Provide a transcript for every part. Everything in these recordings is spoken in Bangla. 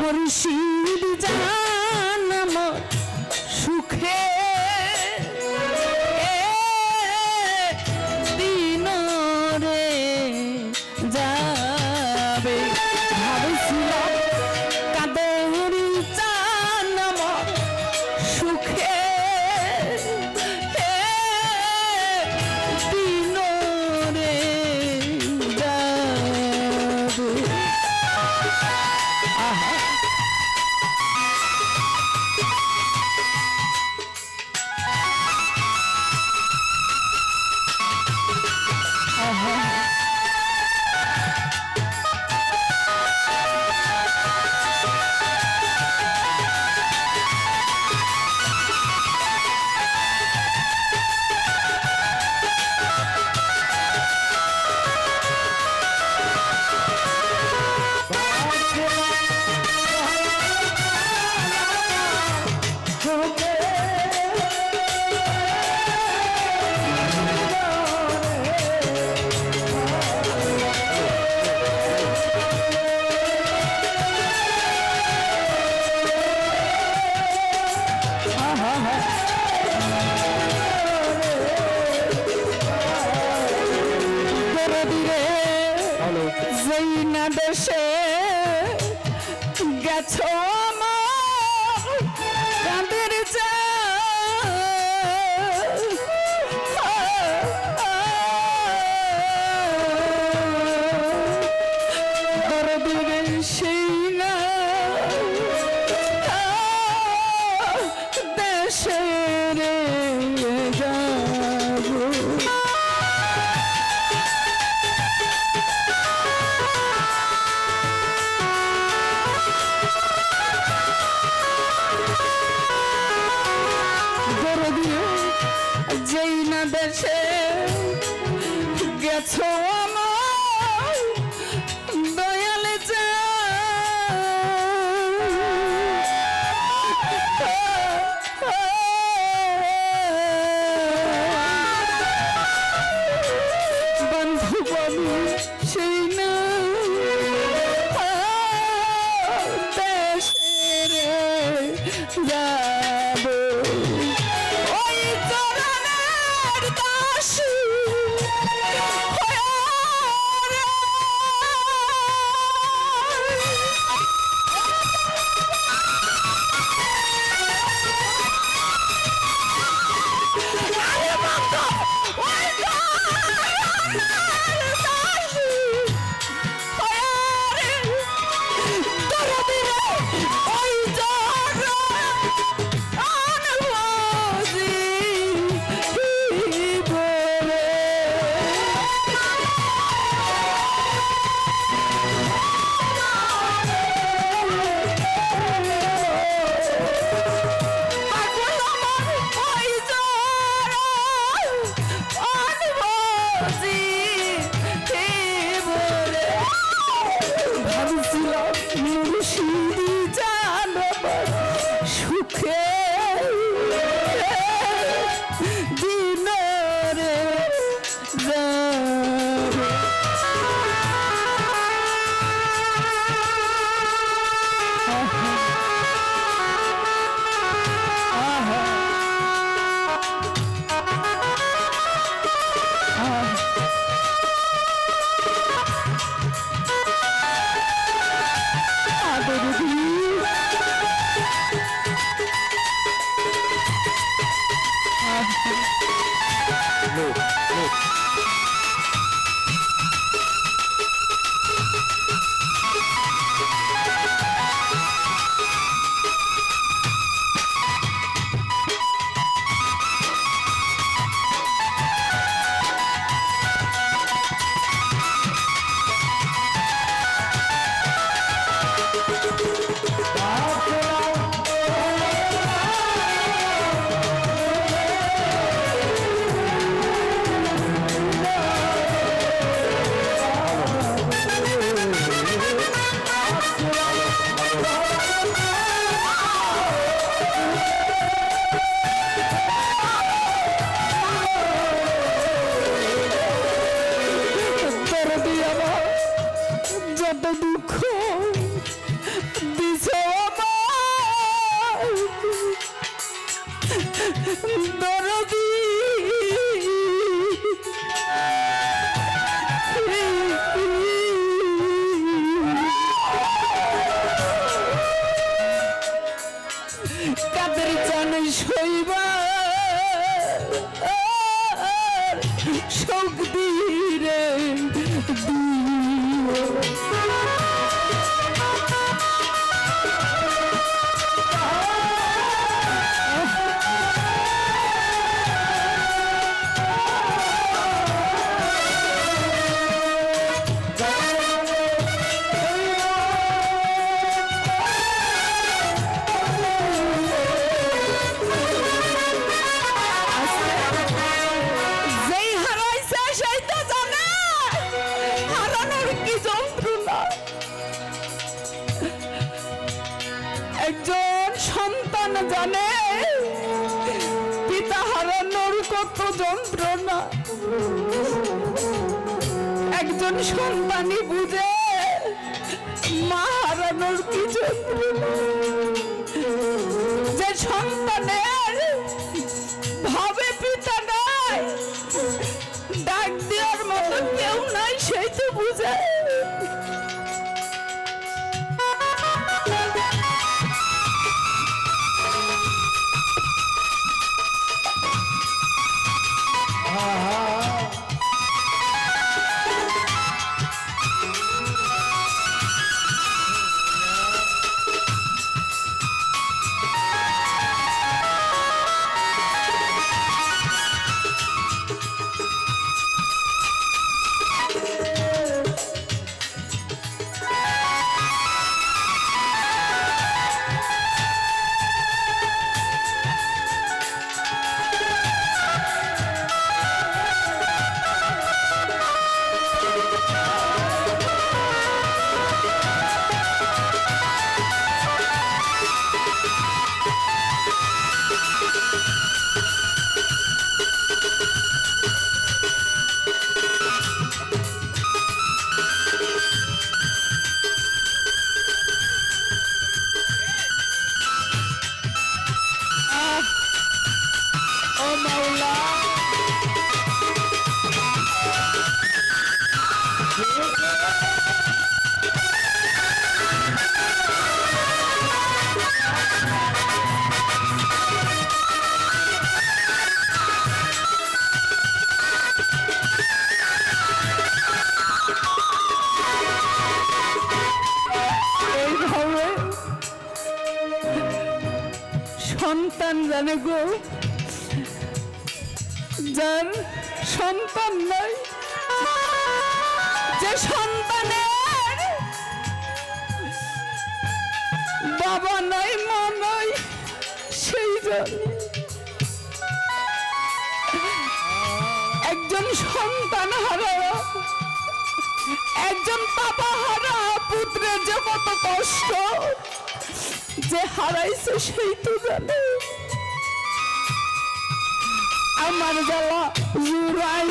মুর্শিদ জান না দেশে গেছো পিতা হারানোর কত যন্ত্রণা। একজন সন্তানই বুঝে মা হারানোর কি যন্ত্রণা। যে সন্তানের সন্তান জানে গো যার সন্তান নাই। যে সন্তানের বাবা নাই, মা নাই, সেই জানে একজন সন্তান হারা, একজন বাবা হারা পুত্রের যে কত কষ্ট যে হারাইছে সেই তো জানে। আমার জ্বালা জুড়াই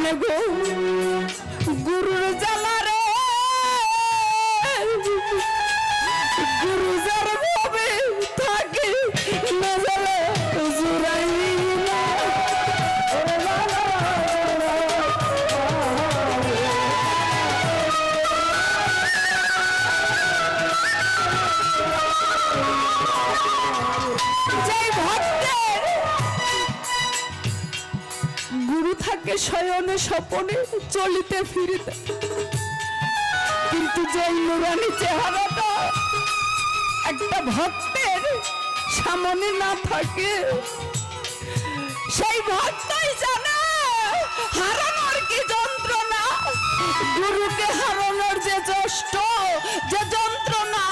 negou. থাকে শয়নে স্বপনে চলিতে ফিরিতে। কিন্তু যে নুরানি চেহারাটা একটা ভক্তের সামনে না থাকে, সেই ভক্তই জানে হারানোর কি যন্ত্রণা, গুরুকে হারানোর যে কষ্ট, যে যন্ত্রণা,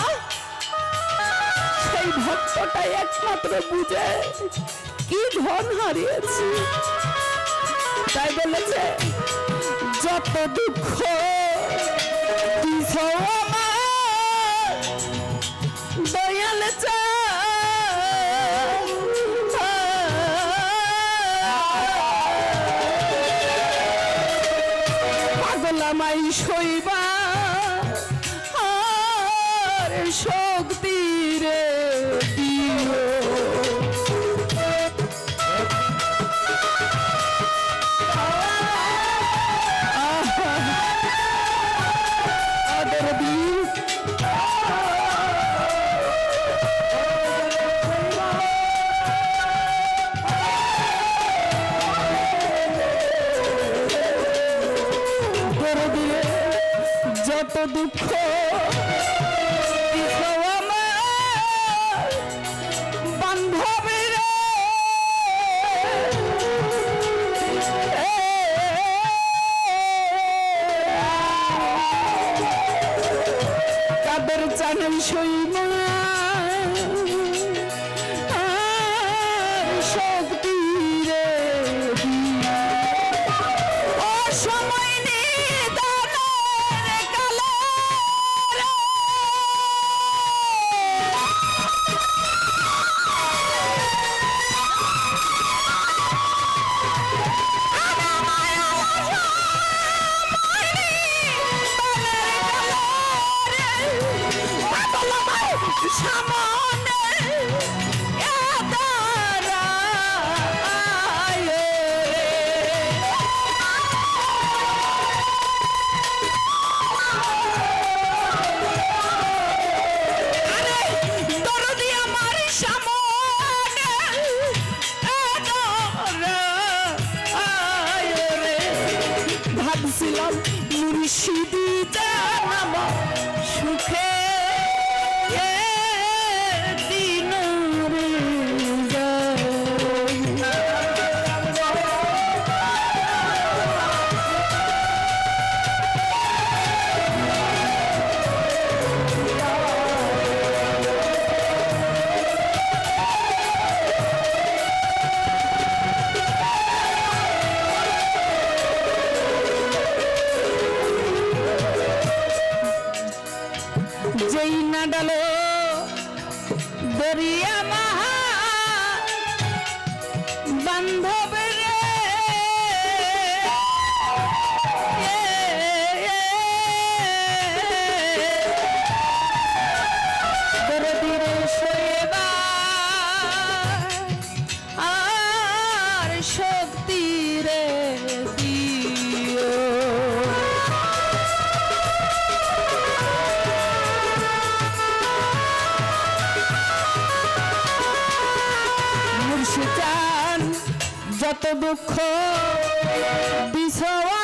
সেই ভক্তটাই একমাত্র বুঝে কি ধন হারিয়েছি। তাই বলেছে যত দুঃখ দয়াল পাগলামাই শৈবা দুঃখ দিছ আমার বান্ধবীর ভাবছিলাম মুর্শিদি জানাব সুখে যেই নাডালো দরিয়া যত দুঃখ বিষয়